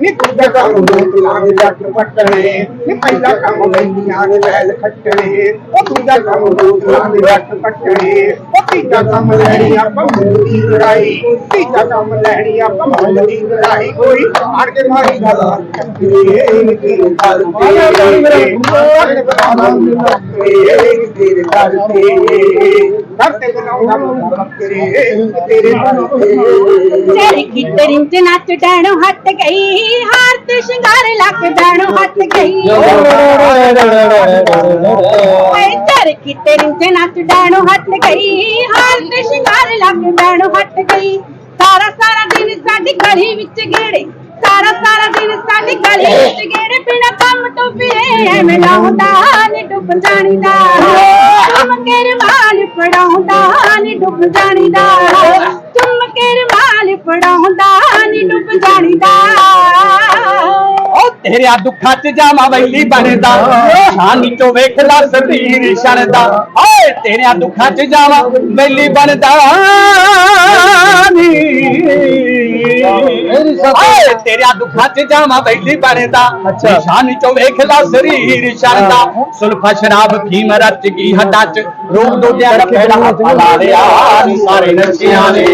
ਨੀ ਦੂਜਾ ਕੰਮ ਲੋਕਾਂ ਦੇ ਜੱਟ ਪੱਟਣੇ ਨੀ ਪਹਿਲਾ ਕੰਮ ਵੈਲੀਆਂ ਦੇ ਵੈਲ ਖੜਕਣੇ ਉਹ ਦੂਜਾ ਕੰਮ ਲੋਕਾਂ ਦੇ ਜੱਟ ਪੱਟਣੇ ਉਹ ਤੀਜਾ ਕੰਮ ਲੈਣੀ ਆਪਾਂ ਮੂੰਹ ਦੀ ਲੜਾਈ ਤੀਜਾ ਕੰਮ ਲੈਣੀ ਆਪਾਂ ਮੂੰਹ ਦੀ ਲੜਾਈ ਕੋਈ ਆੜ ਕੇ ਮਾਰੀ ਗੱਲ ਚੱਕਰੇ ਨੀ ਗੱਲ ਤੇ ਇਹ ਤੇਰੇ ਗੱਲ ਤੇ ਬੱਕਰੇ ਤੇਰੇ ਤੇ ਨੱਚ ਡੈਣੋ ਹਟ ਗਈ ਹਾਰ ਤੇ ਸ਼ਿੰਗਾਰ ਲੱਕ ਡੈਣੋ ਹਟ ਗਈ। ਏ ਤੇਰੀ ਚ ਨੱਚ ਡੈਣੋ ਹਟ ਗਈ ਹਾਰ ਤੇ ਸ਼ਿੰਗਾਰ ਲੱਕ ਡੈਣੋ ਹਟ ਗਈ। ਸਾਰਾ ਸਾਰਾ ਦਿਨ ਸਾਡੀ ਗਲੀ ਵਿੱਚ ਗੇੜੇ ਸਾਰਾ ਸਾਰਾ ਦਿਨ ਸਾਡੀ ਗਲੀ ਵਿੱਚ ਗੇੜੇ ਬਿਨਾ ਕੰਮ ਤੋਂ ਫਿਰੇ ਐਵੇਂ ਲਾਉਂਦਾ ਨੀ ਡੁੱਬ ਜਾਣੀ ਦਾ ਤੁਮ ਕੇ ਰਵਾਲ ਪੜਾਉਂਦਾ ਡੁੱਬ ਜਾਣੀ ਦਾ ਤੁਮ ਕੇ ਰਵਾਲ ਪੜਾਉਂਦਾ ਨੀ ਡੁੱਬ ਜਾਣੀ ਦਾ ਉਹ ਤੇਰਿਆ ਦੁੱਖਾਂ ਚ ਜਾਵਾਂ ਵੈਲੀ ਬਣਦਾ। ਸ਼ਾਨੀ ਚੋਂ ਵੇਖ ਲਾ ਸਤੀਰ ਛਣਦਾ ਓਏ ਤੇਰਿਆ ਦੁੱਖਾਂ ਚ ਜਾਵਾਂ ਵੈਲੀ ਬਣਦਾ ਨੀ ਓਏ ਤੇਰਿਆ ਦੁੱਖਾਂ ਚ ਜਾਵਾਂ ਵੈਲੀ ਬਣਦਾ। ਸ਼ਾਨੀ ਚੋਂ ਵੇਖ ਲਾ ਸਰੀਰ ਛਣਦਾ ਸੁਲਫਾ ਸ਼ਰਾਬ ਫੀਮ ਰਚ ਗਈ ਹੱਡਾਂ ਚ। ਰੋਗ ਦੋਜਿਆਂ ਦਾ ਫੇੜਾ ਫਲਾ ਲਿਆ ਨੀ ਸਾਰੇ ਨਸ਼ਿਆਂ ਨੇ।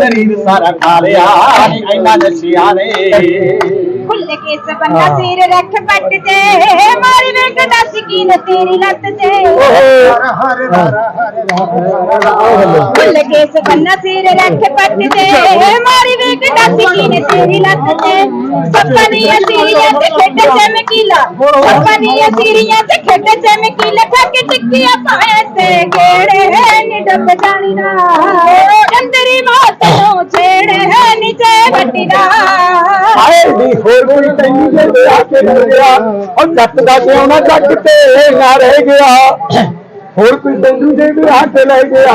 ਸਰੀਰ ਸਾਰਾ ਖਾ ਲਿਆ ਇੰਨਾ ਨਸ਼ਿਆਂ ਨੇ। ਖੁੱਲ ਕੇ ਸਬੰਨਾ ਸਿਰ ਰੱਖ ਪੱਟ ਤੇ ਮਾਰੀ ਵੇਖਦਾ ਸਕੀਨ ਤੇਰੀ ਲੱਤ ਤੇ। ਖੁੱਲ ਕੇ ਸਬੰਨਾ ਸਿਰ ਰੱਖ ਪੱਟ ਤੇ ਮਾਰੀ ਵੇਖਦਾ ਸਕੀਨ ਤੇਰੀ ਲੱਤ ਤੇ। ਸੱਪਨੀਆਂ ਸੀਰੀਆਂ ਤੇ ਖੇਡ ਚਮਕੀਲਾ ਸੱਪਨੀਆਂ ਸੀਰੀਆਂ ਤੇ ਖੇਡ ਚਮਕੀਲਾ ਠੱਕ ਟਿੱਕੀਆਂ ਪਾਏ ਤੇ ਗੇੜੇ ਨੀ ਡੱਬ ਜਾਣੀ ਨਾ। ਚੰਦਰੀ ਮਾਤ ਨੂੰ ਛੇੜੇ ਨੀਚੇ ਵੱਟੀ ਦਾ ਹਾਏ ਵੀ ਹੋਰ ਕੋਈ ਤੈਨੂੰ ਜੇ ਆ ਕੇ ਮਿਲ ਗਿਆ, ਔਰ ਜੱਟ ਦਾ ਕਿਉਂ ਨਾ ਜੱਟ ਤੇ ਨਾ ਰਹਿ ਗਿਆ। ਹੋਰ ਕੋਈ ਤੈਨੂੰ ਦੇ ਵੀ ਹੱਥ ਲੈ ਗਿਆ।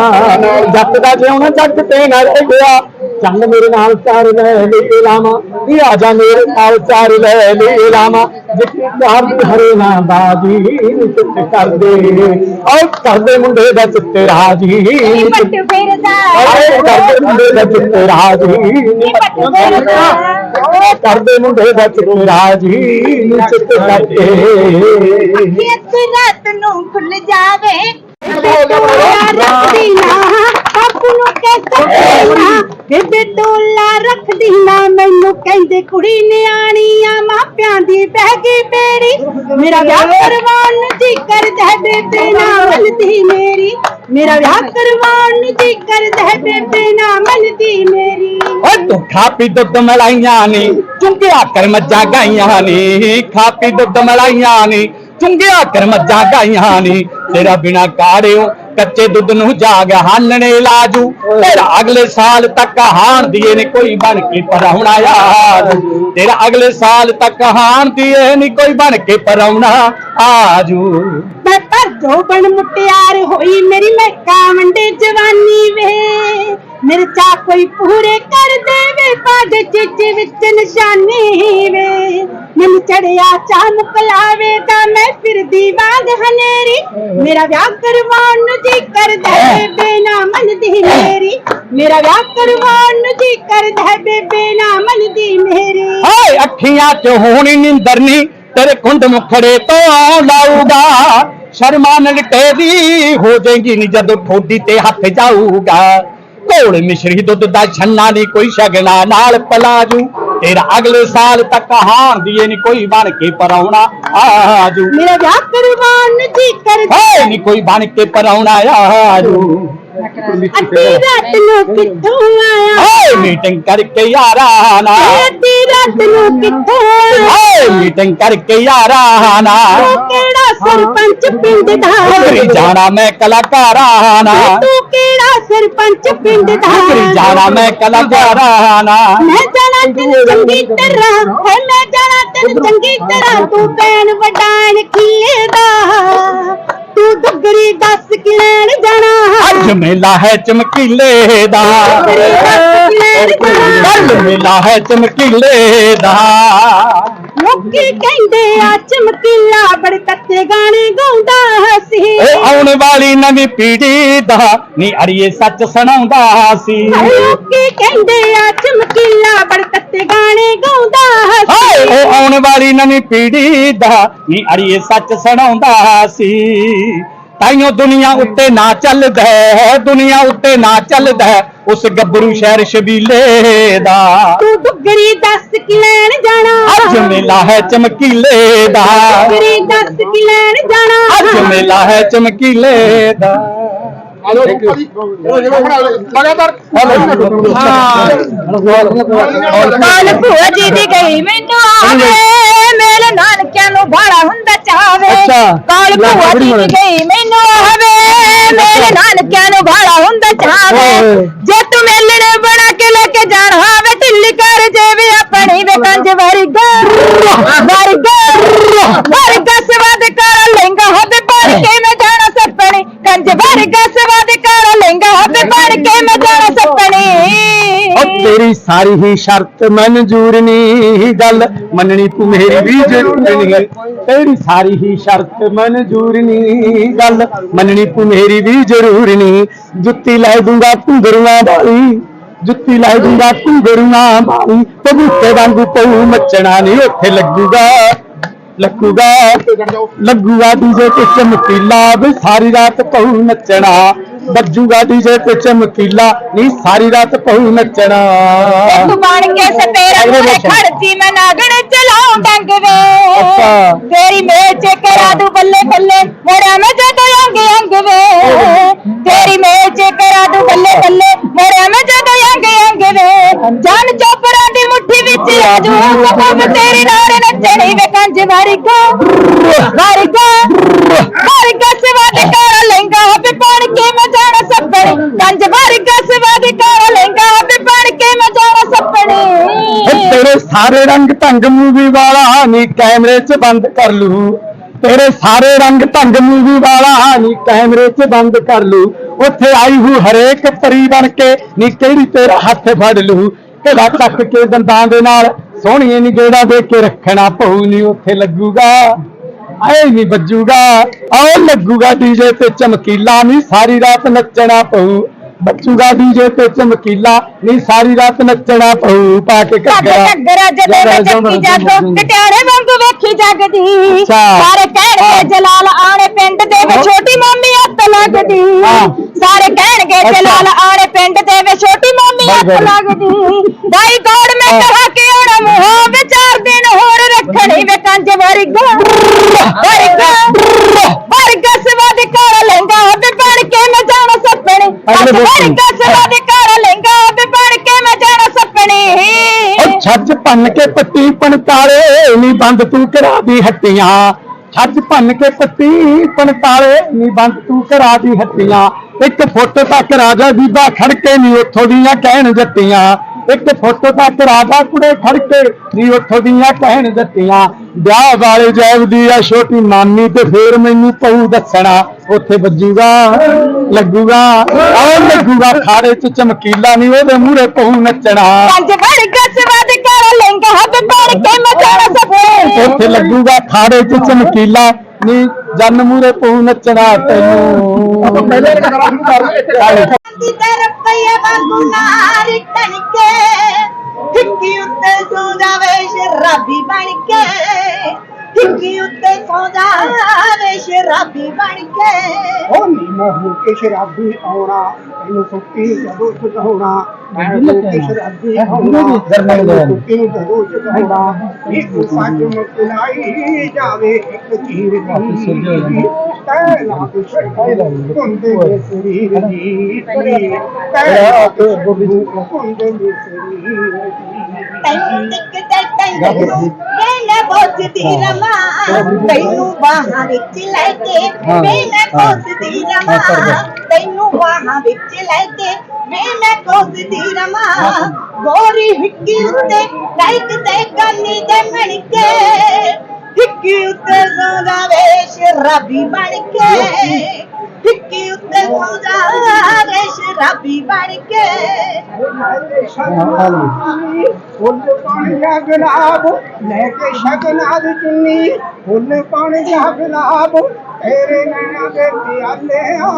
ਜੱਟ ਦਾ ਕਿਉਂ ਨਾ ਜੱਟ ਤੇ ਨਾ ਰਹਿ ਗਿਆ। ਚੰਗ ਮੇਰੇ ਨਾਲ ਚਾਰ ਲੈ ਲੈ ਲਾਮਾ ਵੀ ਆ ਜਾ ਮੇਰੇ ਨਾਲ ਚਾਰ ਲੈ ਲੈ ਲਾਮਾ ਜਿੱਥੇ ਚਾਰ ਹਰੇ ਨਾ ਬਾਜੀ ਚਿੱਤ ਕਰਦੇ ਉਹ ਕਰਦੇ ਮੁੰਡੇ ਦਾ ਚਿੱਤ ਰਾਜੀ ਨੀ ਪੱਟ ਫਿਰਦਾ ਓਏ ਕਰਦੇ ਮੁੰਡੇ ਦਾ? ਚਿੱਤ ਰਾਜੀ ਨੀ ਪੱਟ ਫਿਰਦਾ ਕਰਦੇ ਮੁੰਡੇ ਦਾ ਚਿੱਤ ਰਾਜੀ ਨੀ ਚਿੱਤ ਕਰਕੇ। ਅੱਖੀ ਰਾਤ ਨੂੰ ਖੁੱਲ ਜਾਵੇ। ਰੱਖਦੀ ਨਾ ਬਾਪੂ ਨੂੰ ਕਹਿ ਬੇਬੇ ਟੋਲਾ ਰੱਖਦੀ ਨਾ, ਮੈਨੂੰ ਕਹਿੰਦੇ ਕੁੜੀ ਨਿਆਣੀ ਆ ਮਾਪਿਆਂ ਦੀ ਬਹਿ ਗਈ ਬੇੜੀ ਮੇਰਾ ਵਿਆਹ ਕਰਵਾਉਣ ਨੂੰ ਜੀ ਕਰਦਾ ਬੇਬੇ ਨਾ ਮੰਨਦੀ ਮੇਰੀ। ਮੇਰਾ ਵਿਆਹ ਕਰਵਾਉਣ ਨੂੰ ਜੀ ਕਰਦਾ ਬੇਬੇ ਨਾ ਮੰਨਦੀ ਮੇਰੀ। ਓ ਤੂੰ ਖਾ ਪੀ ਦੁੱਧ ਮਲਾਈਆਂ ਨੀ, ਚੁੰਗਿਆ ਕਰ ਮੱਝਾਂ ਗਾਈਆਂ ਨੀ ਖਾ ਪੀ ਦੁੱਧ ਮਲਾਈਆਂ ਨੀ, ਚੁੰਗਿਆ ਕਰ ਮੱਝਾਂ ਗਾਈਆਂ ਨੀ। ਤੇਰਾ ਬਿਨਾ ਕਾੜਿਓ ਕੱਚੇ ਦੁੱਧ ਨੂੰ ਜਾਗ ਹਾਨਣੇ ਲਾਜੂ। ਤੇਰਾ ਅਗਲੇ ਸਾਲ ਤੱਕ ਹਾਣ ਦੀਏ ਨੇ ਕੋਈ ਬਣ ਕੇ ਪਰਾਉਣਾ ਯਾਰ ਤੇਰਾ ਅਗਲੇ ਸਾਲ ਤੱਕ ਹਾਣ ਦੀਏ ਨੀ ਕੋਈ ਬਣ ਕੇ ਪਰਾਉਣਾ ਆਜੂ। ਮੈਂ ਪਰ ਜੋ ਬਣ ਮੁਟਿਆਰ ਹੋਈ ਮੇਰੀ ਮੈਂ ਕਾਵੰਡੇ ਜਵਾਨੀ ਵੇ। ਮੇਰੇ ਚਾ ਕੋਈ ਪੂਰੇ ਕਰ ਦੇਵੇ ਪੱਗ ਚਿੱਚ ਵਿੱਚ ਨਿਸ਼ਾਨੀ ਵੇ। ਚੜਿਆ ਚਾਮਕ ਲਾਵੇ ਤਾਂ ਮੈਂ ਫਿਰਦੀ ਵਾਂਗ ਹਨੇਰੀ। ਮੇਰਾ ਵਿਆਹ ਕਰਵਾਉਣ ਨੂੰ ਜੀ ਕਰਦਾ ਹੈ ਬੇਬੇ ਨਾ ਮੰਨਦੀ ਮੇਰੀ ਮੇਰਾ ਵਿਆਹ ਕਰਵਾਉਣ ਨੂੰ ਜੀ ਕਰਦਾ ਹੈ ਬੇਬੇ ਨਾ ਮੰਨਦੀ ਮੇਰੀ ਹਾਏ, ਅੱਖੀਆਂ 'ਚ ਹੋਣੀ ਨਿੰਦਰ ਨੀ, ਤੇਰੇ ਕੁੰਡ ਮੁਖੜੇ ਤੋਂ ਲਾਊਗਾ ਸ਼ਰਮਾ ਨਲਟੇ ਦੀ ਹੋ ਜਾਏਗੀ ਨੀ ਜਦੋਂ ਠੋਡੀ ਤੇ ਹੱਥ ਜਾਊਗਾ। ਘੋਲ ਮਿਸ਼ਰੀ ਦੁੱਧ ਦਾ ਛੰਨਾ ਨੀ ਕੋਈ ਸ਼ਗਨਾ ਨਾਲ ਪਲਾਜੂ। ਤੇਰਾ ਅਗਲੇ ਸਾਲ ਤੱਕ ਹਾਰ ਦੀਏ ਨੀ ਕੋਈ ਬਣ ਕੇ ਪਰਾਉਣਾ ਆਜੂ। ਮੇਰਾ ਵਿਆਹ ਕਰਵਾਉਣ ਨੂੰ ਜੀ ਕਰਦਾ ਹਾਏ ਨੀ ਕੋਈ ਬਣ ਕੇ ਪਰਾਉਣਾ ਆਜੂ। ਅੱਧੀ ਰਾਤ ਨੂੰ ਕਿੱਥੋਂ ਆਇਆ? ਓਏ ਮੀਟਿੰਗ ਕਰਕੇ ਯਾਰਾਂ ਨਾਲ। ਅੱਧੀ ਰਾਤ ਨੂੰ ਕਿੱਥੋਂ ਆਇਆ ਓਏ ਮੀਟਿੰਗ ਕਰਕੇ ਯਾਰਾਂ ਨਾਲ ਤੂੰ ਕਿਹੜਾ ਸਰਪੰਚ ਪਿੰਡ ਦਾ ਉਤਰੀ ਜਾਣਾ ਮੈਂ ਕਲਾਕਾਰਾਂ ਨਾਲ ਤੂੰ ਕਿਹੜਾ ਸਰਪੰਚ ਪਿੰਡ ਦਾ ਉਤਰੀ ਜਾਣਾ ਮੈਂ ਕਲਾਕਾਰਾਂ ਨਾਲ ਮੈਂ ਜਾਣਾ ਤੈਨੂੰ ਚੰਗੀ ਤਰ੍ਹਾਂ ਹੈ ਮੈਂ ਜਾਣਾ ਤੈਨੂੰ ਚੰਗੀ ਤਰ੍ਹਾਂ ਤੂੰ ਭੈਣ ਵਡਾਣ ਖੀਏ ਦਾ ਤੂੰ ਦੁੱਗਰੀ ਦੱਸ ਕਿ ਲੈਣ ਜਾਣਾ। ਅੱਜ ਮੇਲਾ ਹੈ ਚਮਕੀਲੇ ਦਾ। ਕੱਲ ਮੇਲਾ ਹੈ ਚਮਕੀਲੇ ਦਾ। ਲੋਕੀ ਕਹਿੰਦੇ ਆ ਚਮਕੀਲਾ ਬੜੇ ਤੱਤੇ ਗਾਣੇ ਗਾਉਂਦਾ ਸੀ। ਏ ਆਉਣ ਵਾਲੀ ਨਵੀਂ ਪੀੜ੍ਹੀ ਦਾ ਨੀ ਅੜੀਏ ਸੱਚ ਸੁਣਾਉਂਦਾ ਸੀ। ਲੋਕੀ ਕਹਿੰਦੇ ਆ ਚਮਕੀਲਾ ਬੜੇ ਤੱਤੇ ਗਾਣੇ ਗਾਉਂਦਾ ਹਾਏ ਸੀ ਉਹ ਆਉਣ ਵਾਲੀ ਨਵੀਂ ਪੀੜ੍ਹੀ ਦਾ ਨੀ ਅੜੀਏ ਸੱਚ ਸੁਣਾਉਂਦਾ ਸੀ। ਤਾਈਓ ਦੁਨੀਆ ਉੱਤੇ ਨਾ ਚੱਲਦਾ ਹੈ, ਦੁਨੀਆ ਉੱਤੇ ਨਾ ਚੱਲਦਾ ਹੈ, ਉਸ ਗੱਭਰੂ ਸ਼ਹਿਰ ਸ਼ਬੀਲੇ ਦਾ। ਤੂੰ ਦੁੱਗਰੀ ਦੱਸ ਕਿ ਲੈਣ ਜਾਣਾ? ਅੱਜ ਮੇਲਾ ਹੈ ਚਮਕੀਲੇ ਦਾ। ਦੁੱਗਰੀ ਦੱਸ ਕਿ ਲੈਣ ਜਾਣਾ? ਅੱਜ ਮੇਲਾ ਹੈ ਚਮਕੀਲੇ ਦਾ। ਲਗਾਤਾਰ। ਕਾਲ ਭੂਆ ਜੀ ਦੀ ਗਈ ਮੈਨੂੰ ਆਵੇ ਮੇਰੇ ਨਾਨਕਿਆਂ ਨੂੰ ਭਾੜਾ ਹੁੰਦਾ ਚਾਵੇ। ਕਾਲ ਭੂਆ ਜੀ ਦੀ। ਗਈ ਮੈਨੂੰ ਆਵੇ ਮੇਰੇ ਨਾਨਕਿਆਂ ਨੂੰ ਭਾੜਾ ਹੁੰਦਾ ਚਾਵੇ। ਜੇ ਤੂੰ ਮੇਲਣੇ ਬਣਾ ਕੇ ਲੈ ਕੇ ਜਾਣਾ ਵੇ ਢਿੱਲੀ ਕਰ ਜੇਵੇ ਆਪਣੀ ਵੇ ਕੰਜ ਵਰਗਾ ਵਰਗਾ ਵਰਗਾ ਸਵਾਦ ਕਰ ਲਹਿੰਗਾ ਹੱਦ ਪਰ ਕੇ ਮੈਂ ਜਾਣਾ ਸੱਪਣੀ ਕੰਜ ਵਰਗਾ ਸਵਾਦ ਕਰ ਲਹਿੰਗਾ ਹੱਦ ਪਰ ਕੇ ਮੈਂ ਜਾਣਾ ਸੱਪਣੀ ਉਹ ਤੇਰੀ ਸਾਰੀ ਹੀ ਸ਼ਰਤ ਮਨਜ਼ੂਰ ਨਹੀਂ ਗੱਲ। ਮੰਨਣੀ ਤੂੰ ਮੇਰੀ ਵੀ ਜ਼ਰੂਰ ਨਹੀਂ। ਤੇਰੀ ਸਾਰੀ ਹੀ ਸ਼ਰਤ ਮਨਜ਼ੂਰ ਨਹੀਂ ਗੱਲ। ਮੰਨਣੀ ਤੂੰ ਮੇਰੀ ਵੀ ਜ਼ਰੂਰ ਨਹੀਂ ਜੁੱਤੀ ਲੈ ਦੂੰਗਾ ਘੁੰਗਰੂਆਂ ਵਾਲੀ। ਜੁੱਤੀ ਲੈ ਦੂੰਗਾ ਘੁੰਗਰੂਆਂ ਵਾਲੀ। ਕਬੂਤੇ ਵਾਂਗੂ ਪਊ ਮੱਚਣਾ ਨਹੀਂ ਉੱਥੇ ਲੱਗੂਗਾ। ਲੱਗੂਗਾ। ਲੱਗੂਗਾ ਡੀਜੇ ਤੇ ਚਮਕੀਲਾ ਵੀ ਸਾਰੀ ਰਾਤ ਪਹੂ ਨੱਚਣਾ ਵੱਜੂਗਾ ਡੀਜੇ ਤੇ ਚਮਕੀਲਾ ਨਹੀਂ ਸਾਰੀ ਰਾਤ ਪਹੂ ਨੱਚਣਾ ਤੂੰ ਬਣ ਕੇ ਸਪੇਰਾ ਮੂਰੇ। ਖੜਦੀ ਮੈਂ ਨਾਗਣ ਚਲਾਉਂ ਡੰਗ ਵੇ। ਤੇਰੀ ਮੇਚ ਕਰਾ ਦੂ ਬੱਲੇ ਬੱਲੇ ਮੋੜਿਆ ਮੈਂ ਜਦੋਂ ਅੰਗ ਅੰਗ ਵੇ ਤੇਰੀ ਮੇਚ ਕਰਾ ਦੂ ਬੱਲੇ ਬੱਲੇ ਮੋੜਿਆ ਮੈਂ ਜਦੋਂ ਅੰਗ ਅੰਗ ਵੇ ਜਾਨ ਚੋਪਰਾਂ ਦੀ ਮੁੱਠੀ ਵਿੱਚ ਆ ਜੂ ਸਬਬ ਤੇਰੀ ਨਾਲ ਨੱਚਣੀ ਵੇ ਕੰਜ ਵਰਗਾ ਵਰਗਾ ਵਰਗਾ ਸਵਾਦ ਕਰ ਲਹਿੰਗਾ ਹੱਥ ਪਣ ਕੇ ਮੈਂ ਜਾਣਾ ਸੱਪਣੀ ਕੰਜ ਵਰਗਾ ਸਵਾਦ ਕਰ ਲਹਿੰਗਾ ਹੱਥ ਪਣ ਕੇ ਮੈਂ ਜਾਣਾ ਉਹ ਸੱਪਣੀ ਤੇਰੇ ਸਾਰੇ ਰੰਗ ਢੰਗ ਮੂਵੀ ਵਾਲਾ ਨੀ ਕੈਮਰੇ 'ਚ ਬੰਦ ਕਰ ਲੂ। ਤੇਰੇ ਸਾਰੇ ਰੰਗ ਢੰਗ ਮੂਵੀ ਵਾਲਾ ਨੀ ਕੈਮਰੇ 'ਚ ਬੰਦ ਕਰ ਲੂ। ਉੱਥੇ ਆਈ ਹੂ ਹਰੇਕ ਪਰੀ ਬਣ ਕੇ, ਨੀ ਕਿਹੜੀ ਤੇਰਾ ਹੱਥ ਫੜ ਲੂ। ਕਿਹੜਾ ਚੱਕ ਕੇ ਦੰਦਾਂ ਦੇ ਨਾਲ ਸੋਹਣੀਏ ਨੀ ਗੇੜਾ ਦੇ ਕੇ ਰੱਖਣਾ ਪਊ ਨੀ, ਉੱਥੇ ਲੱਗੂਗਾ। ਆਏ ਨਹੀਂ ਵੱਜੂਗਾ। ਆਓ ਲੱਗੂਗਾ ਡੀਜੇ ਤੇ ਚਮਕੀਲਾ ਨਹੀਂ ਸਾਰੀ ਰਾਤ ਨੱਚਣਾ ਪਊ। ਬੱਚੂਗਾ ਡੀਜੇ ਤੇ ਚਮਕੀਲਾ ਨਹੀਂ ਸਾਰੀ ਰਾਤ ਨੱਚਣਾ ਪਊ ਪਾ ਕੇ ਕੱਗ ਕੱਗਰਾ ਜਦੇ ਮੈਂ ਚੱਕੀ ਜਾਗੋ ਕਟਿਆਣੇ ਵਾਂਗੂ ਵੇਖੀ ਜਗਦੀ ਅੱਛਾ। ਸਾਰੇ ਕਹਿਣਗੇ। ਜਲਾਲ ਆਣੇ ਪਿੰਡ ਦੇ ਵੇ ਹਾਂ। ਛੋਟੀ ਮਾਮੀ ਹੱਥ ਲੱਗਦੀ। ਸਾਰੇ ਕਹਿਣਗੇ। ਜਲਾਲ ਆਣੇ ਪਿੰਡ ਦੇ ਵੇ ਛੋਟੀ ਮਾਮੀ ਹੱਥ। ਲੱਗਦੀ ਦਾਈ ਗੋੜ ਮੈਂ ਹਾਂ। ਕਹਾ ਕੇ ਆਉਣਾ ਮੂੰਹਾਂ ਵਿੱਚ ਚਾਰ ਦਿਨ ਹੋਰ ਰੱਖਣੀ ਵੇ ਕੰਜ ਵਰਗਾ ਵਰਗਾ ਵਰਗਾ ਸਵਾਦ ਕਰ ਲਹਿੰਗਾ ਹੱਥ ਬਣ ਕੇ ਮੈਂ ਜਾਣਾ ਅਗਲੇ ਬੋਲ। ਵਰਗਾ ਸਵਾਦ ਕਰ ਲਹਿੰਗਾ ਹੱਥ ਬਣ ਕੇ ਮੈਂ ਜਾਣਾ ਸੱਪਣੀ ਉਹ ਛੱਜ ਭੰਨ ਕੇ ਪੱਤੀ ਪਣਤਾਲੇ ਨੀ ਬੰਦ ਤੂੰ ਕਰਾ ਦੀ ਹੱਟੀਆਂ। ਛੱਜ ਭੰਨ ਕੇ ਪੱਤੀ ਪਣਤਾਲੇ ਨੀ ਬੰਦ ਤੂੰ ਕਰਾ ਦੀ ਹੱਟੀਆਂ। ਇੱਕ ਫੁੱਟ ਤੱਕ ਰਾਜਾ ਬੀਬਾ ਖੜ ਕੇ ਨੀ ਉੱਥੋਂ ਦੀਆਂ ਕਹਿਣ ਜੱਟੀਆਂ ਇੱਕ ਫੁੱਟ ਤੱਕ ਰਾਜਾ ਕੁੜੇ ਖੜ ਕੇ ਨੀ ਉੱਥੋਂ ਦੀਆਂ ਕਹਿਣ ਜੱਟੀਆਂ ਵਿਆਹ ਵਾਲੇ ਜੈਵਦੀ ਆ ਛੋਟੀ ਮਾਮੀ ਤੇ ਫੇਰ ਮੈਨੂੰ ਪਊ ਦੱਸਣਾ ਉੱਥੇ ਵੱਜੂਗਾ। ਲੱਗੂਗਾ। ਆਹ ਲੱਗੂਗਾ ਖਾੜੇ ਚ ਚਮਕੀਲਾ ਨਹੀਂ ਉਹਦੇ ਮੂਹਰੇ ਪਊ ਨੱਚਣਾ। ਪੰਜ ਕਰ ਹੱਥ ਕੇ ਉੱਥੇ ਲੱਗੂਗਾ ਖਾੜੇ ਚ ਚਮਕੀਲਾ ਨੀ ਜਨ ਮੂਰੇ ਪਊ ਨੱਚਣਾ ਤੈਨੂੰ। ਪਹਿਲੇ ਕਰਾਂ ਦੀ ਰੁਪਈਏ ਵਾਂਗੂ ਨਾਰੀ ਟਣਕੇ ਠਿੱਕੀ ਉੱਤੇ ਸੌ ਜਾਵੇ ਸ਼ਰਾਬੀ ਬਣ ਕੇ। ਠਿੱਕੀ ਉੱਤੇ ਸੌ ਜਾਵੇ ਸ਼ਰਾਬੀ ਬਣ ਕੇ। ਉਹ ਨੀ ਮੈਂ ਹੋ ਕੇ ਸ਼ਰਾਬੀ ਆਉਣਾ ਤੈਨੂੰ ਸੁੱਤੀ ਜਦੋਂ ਸੁਧਾਉਣਾ ਮੈਂ ਸ਼ਰਾਬੀ ਸੱਚ ਮੁਕਲਾਈ ਜਾਵੇ ਇੱਕ ਦੀ। ਤੈ ਲਾ ਕੇ ਛੱਡੇ ਕੁੰਦੇ ਦੇ ਸਰੀਰ ਦੀ। ਤੈ ਲਾ ਕੇ ਕੁੰਦੇ ਦੇ ਸਰੀਰ ਤੈਨੂੰ ਦੀ। ਟਿਕਦੇ ਤੈਨੂੰ ਬਾਹਾਂ ਵਿੱਚ ਲੈ ਕੇ ਮੈਂ ਬੋਝਦੀ ਰਮਾ ਤੈਨੂੰ ਬਾਹਾਂ ਵਿੱਚ ਲੈ ਕੇ ਮੈਂ ਬੋਝਦੀ ਰਮਾ ਗੋਰੀ ਹਿੱਕੀ ਉੱਤੇ ਲਾਈਕ ਤੇ ਕੰਨੀ ਦੇ ਮਣਕੇ। ਹਿੱਕੀ ਉੱਤੇ ਸੌਂਦਾ ਵੇ ਸ਼ਰਾਬੀ ਬਣ ਕੇ। ਹਿੱਕੀ ਉੱਤੇ ਸੌਂਦਾ ਵੇ ਸ਼ਰਾਬੀ ਬਣ ਕੇ। ਫੁੱਲ ਪਾਣੀ ਦਾ ਗੁਲਾਬ ਲੈ ਕੇ ਸ਼ਗਨਾਂ ਦੀ ਚੁੰਨੀ। ਫੁੱਲ ਪਾਣੀ ਦਾ ਗੁਲਾਬ ਤੇਰੇ ਨੈਣਾ ਦੇ ਪਿਆਲੇ ਆ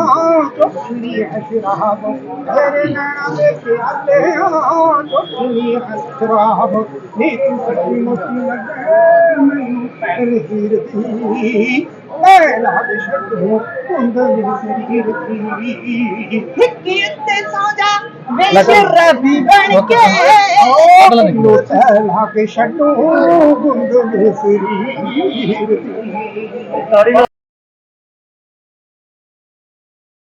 ਚੁੱਕੀ ਹੈ ਸ਼ਰਾਬ। ਤੇਰੇ ਨੈਣਾ ਦੇ ਪਿਆਲੇ ਆ ਚੁੱਕੀ ਹੈ ਸ਼ਰਾਬ। ਨੀ ਤੂੰ ਸੱਚੀ ਮੁੱਚੀ ਲੱਗੇ, ਮੈਨੂੰ ਪੈਰ ਹੀਰ ਦੀ। ਲੈ ਲਾ ਦੇ ਛੱਡੋ ਕੁੰਦ ਦੇ ਸਰੀਰ ਦੀ ਹਿੱਕੀ ਉੱਤੇ ਸੌਂ ਜਾ ਵੇ ਸ਼ਰਾਬੀ ਬਣ ਕੇ ਲਾ ਕੇ ਛੱਡੋ ਗੁੰਦ ਦੇ ਸਰੀਰ ਦੀ